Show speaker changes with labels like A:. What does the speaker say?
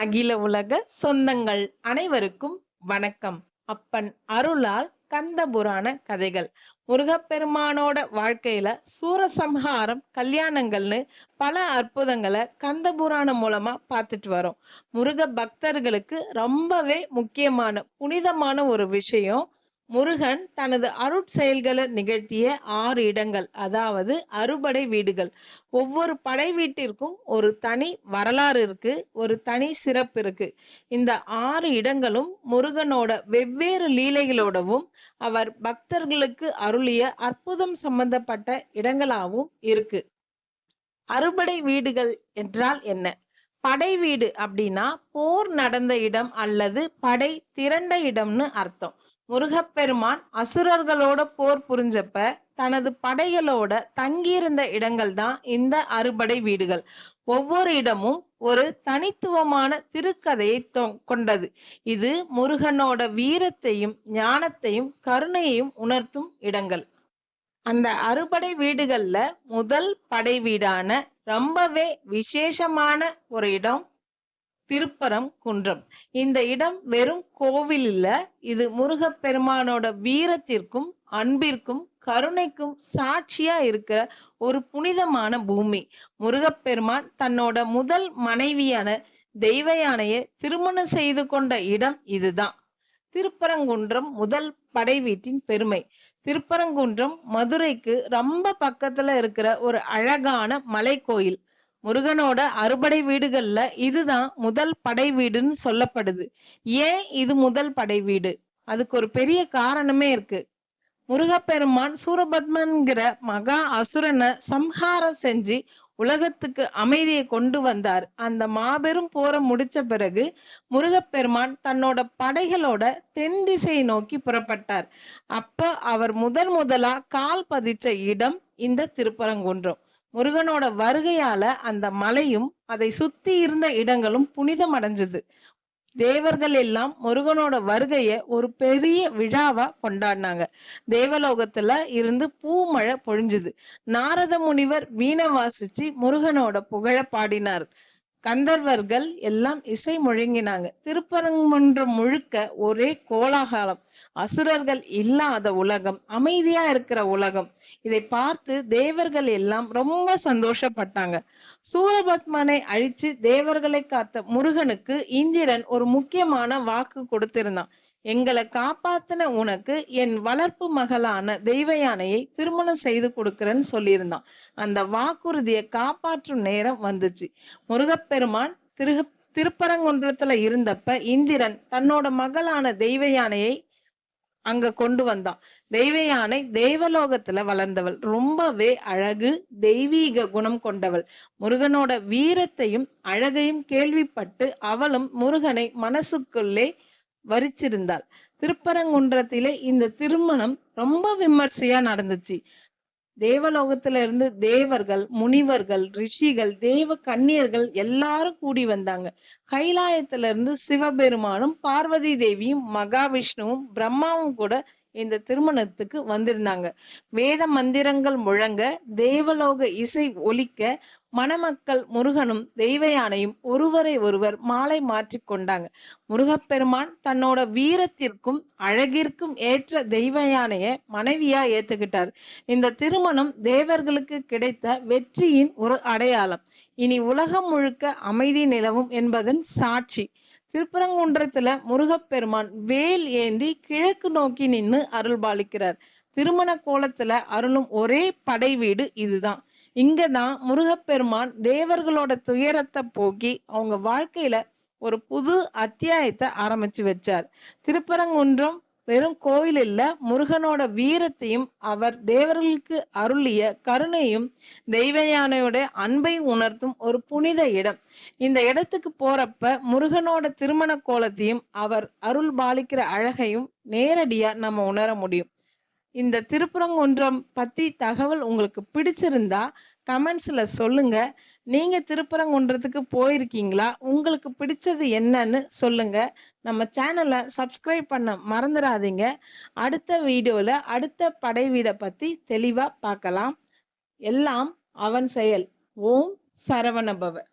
A: அகில உலக சொந்தங்கள் அனைவருக்கும் வணக்கம். அப்பன் அருளால் கந்த புராண கதைகள். முருகப்பெருமானோட வாழ்க்கையில சூரசம்ஹாரம் கல்யாணங்கள்னு பல அற்புதங்களை கந்த புராணம் மூலமா பார்த்துட்டு வரோம். முருக பக்தர்களுக்கு ரொம்பவே முக்கியமான புனிதமான ஒரு விஷயம் முருகன் தனது அருட்செயல்களை நிகழ்த்திய ஆறு இடங்கள் அதாவது அறுபடை வீடுகள். ஒவ்வொரு படை வீட்டிற்கும் ஒரு தனி வரலாறு இருக்கு ஒரு தனி சிறப்பு இருக்கு. இந்த ஆறு இடங்களும் முருகனோட வெவ்வேறு லீலைகளோடவும் அவர் பக்தர்களுக்கு அருளிய அற்புதம் சம்பந்தப்பட்ட இடங்களாகவும் இருக்கு. அறுபடை வீடுகள் என்றால் என்ன? படை வீடு அப்படின்னா போர் நடந்த இடம் அல்லது படை திரண்ட இடம்னு அர்த்தம். முருகப்பெருமான் அசுரர்களோட போர் புரிஞ்சப்ப தனது படைகளோட தங்கியிருந்த இடங்கள் தான் இந்த அறுபடை வீடுகள். ஒவ்வொரு இடமும் ஒரு தனித்துவமான திருக்கதையை கொண்டது. இது முருகனோட வீரத்தையும் ஞானத்தையும் கருணையையும் உணர்த்தும் இடங்கள். அந்த அறுபடை வீடுகள்ல முதல் படை வீடான ரொம்பவே விசேஷமான ஒரு இடம் திருப்பரம் குன்றம். இந்த இடம் வெறும் கோவில் இல்ல இது முருகப்பெருமானோட வீரத்திற்கும் அன்பிற்கும் கருணைக்கும் சாட்சியா இருக்கிற ஒரு புனிதமான பூமி. முருகப்பெருமான் தன்னோட முதல் மனைவியான தெய்வ யானையை திருமணம் செய்து கொண்ட இடம் இதுதான். திருப்பரங்குன்றம் முதல் படை வீட்டின் பெருமை. திருப்பரங்குன்றம் மதுரைக்கு ரொம்ப பக்கத்துல இருக்கிற ஒரு அழகான மலை கோயில் முருகனோட அறுபடை வீடுகள்ல இதுதான் முதல் படை வீடுன்னு சொல்லப்படுது. ஏன் இது முதல் படை வீடு? அதுக்கு ஒரு பெரிய காரணமே இருக்கு. முருகப்பெருமான் சூரபத்மன்கிற மகா அசுரனை சம்ஹாரம் செஞ்சு உலகத்துக்கு அமைதியை கொண்டு வந்தார். அந்த மாபெரும் போரை முடிச்ச பிறகு முருகப்பெருமான் தன்னோட படைகளோட தென் திசையை நோக்கி புறப்பட்டார். அப்ப அவர் முதன் முதலா கால் பதிச்ச இடம் இந்த திருப்பரங்குன்றம். முருகனோட வருகையால அந்த மலையும் அதை சுத்தி இருந்த இடங்களும் புனிதம் அடைஞ்சது. தேவர்கள் எல்லாம் முருகனோட வருகைய ஒரு பெரிய விழாவா கொண்டாடினாங்க. தேவலோகத்துல இருந்து பூமழை பொழிஞ்சுது. நாரத முனிவர் வீணை வாசிச்சு முருகனோட புகழ பாடினார். கந்தர்வர்கள் எல்லாம் இசை முழங்கினாங்க. திருப்பரங்குன்றம் முழுக்க ஒரே கோலாகலம். அசுரர்கள் இல்லாத உலகம் அமைதியா இருக்கிற உலகம். இதை பார்த்து தேவர்கள் எல்லாம் ரொம்ப சந்தோஷப்பட்டாங்க. சூரபத்மனை அழிச்சு தேவர்களை காத்த முருகனுக்கு இந்திரன் ஒரு முக்கியமான வாக்கு கொடுத்திருந்தான். எங்களை காப்பாத்தின உனக்கு என் வளர்ப்பு மகளான தெய்வ யானையை திருமணம் செய்து கொடுக்கிறேன்னு சொல்லியிருந்தான். அந்த வாக்குறுதியை காப்பாற்றும் நேரம் வந்துச்சு. முருகப்பெருமான் திரு திருப்பரங்குன்றத்துல இருந்தப்ப இந்திரன் தன்னோட மகளான தெய்வ யானையை அங்க கொண்டு வந்தான். தெய்வ யானை தெய்வலோகத்துல வளர்ந்தவள். ரொம்பவே அழகு தெய்வீக குணம் கொண்டவள். முருகனோட வீரத்தையும் அழகையும் கேள்விப்பட்டு அவளும் முருகனை மனசுக்குள்ளே வரிச்சிருந்தாள். திருப்பரங்குன்றத்திலே இந்த திருமணம் ரொம்ப விமர்சையா நடந்துச்சு. தேவலோகத்துல இருந்து தேவர்கள் முனிவர்கள் ரிஷிகள் தேவ கன்னியர்கள் எல்லாரும் கூடி வந்தாங்க. கைலாயத்துல இருந்து சிவபெருமானும் பார்வதி தேவியும் மகாவிஷ்ணுவும் பிரம்மாவும் கூட இந்த திருமணத்துக்கு வந்திருந்தாங்க. வேத மந்திரங்கள் முழங்க தேவலோக இசை ஒலிக்க மணமக்கள் முருகனும் தெய்வ யானையும் ஒருவரை ஒருவர் மாலை மாற்றி கொண்டாங்க. முருகப்பெருமான் தன்னோட வீரத்திற்கும் அழகிற்கும் ஏற்ற தெய்வ யானையை மனைவியா ஏத்துக்கிட்டார். இந்த திருமணம் தேவர்களுக்கு கிடைத்த வெற்றியின் ஒரு அடையாளம். இனி உலகம் முழுக்க அமைதி நிலவும் என்பதன் சாட்சி. திருப்பரங்குன்றத்துல முருகப்பெருமான் வேல் ஏந்தி கிழக்கு நோக்கி நின்று அருள்பாலிக்கிறார் திருமண கோலத்துல அருளும் ஒரே படை வீடு இதுதான். இங்கதான் முருகப்பெருமான் தேவர்களோட துயரத்தை போக்கி அவங்க வாழ்க்கையில ஒரு புது அத்தியாயத்தை ஆரம்பிச்சு வச்சார். திருப்பரங்குன்றம் வெறும் கோயில் இல்ல முருகனோட வீரத்தையும் அவர் தேவர்களுக்கு அருளிய கருணையும் தெய்வ யானையோட அன்பை உணர்த்தும் ஒரு புனித இடம். இந்த இடத்துக்கு போறப்ப முருகனோட திருமண கோலத்தையும் அவர் அருள் பாலிக்கிற அழகையும் நேரடியா நம்ம உணர முடியும். இந்த திருப்பரங்குன்றம் பற்றி தகவல் உங்களுக்கு பிடிச்சிருந்தா கமெண்ட்ஸில் சொல்லுங்கள் நீங்கள் திருப்பரங்குன்றத்துக்கு போயிருக்கீங்களா? உங்களுக்கு பிடிச்சது என்னன்னு சொல்லுங்கள் நம்ம சேனலை சப்ஸ்கிரைப் பண்ண மறந்துடாதீங்க அடுத்த வீடியோவில் அடுத்த படை வீடை பற்றி தெளிவாக பார்க்கலாம். எல்லாம் அவன் செயல். ஓம் சரவணபவர்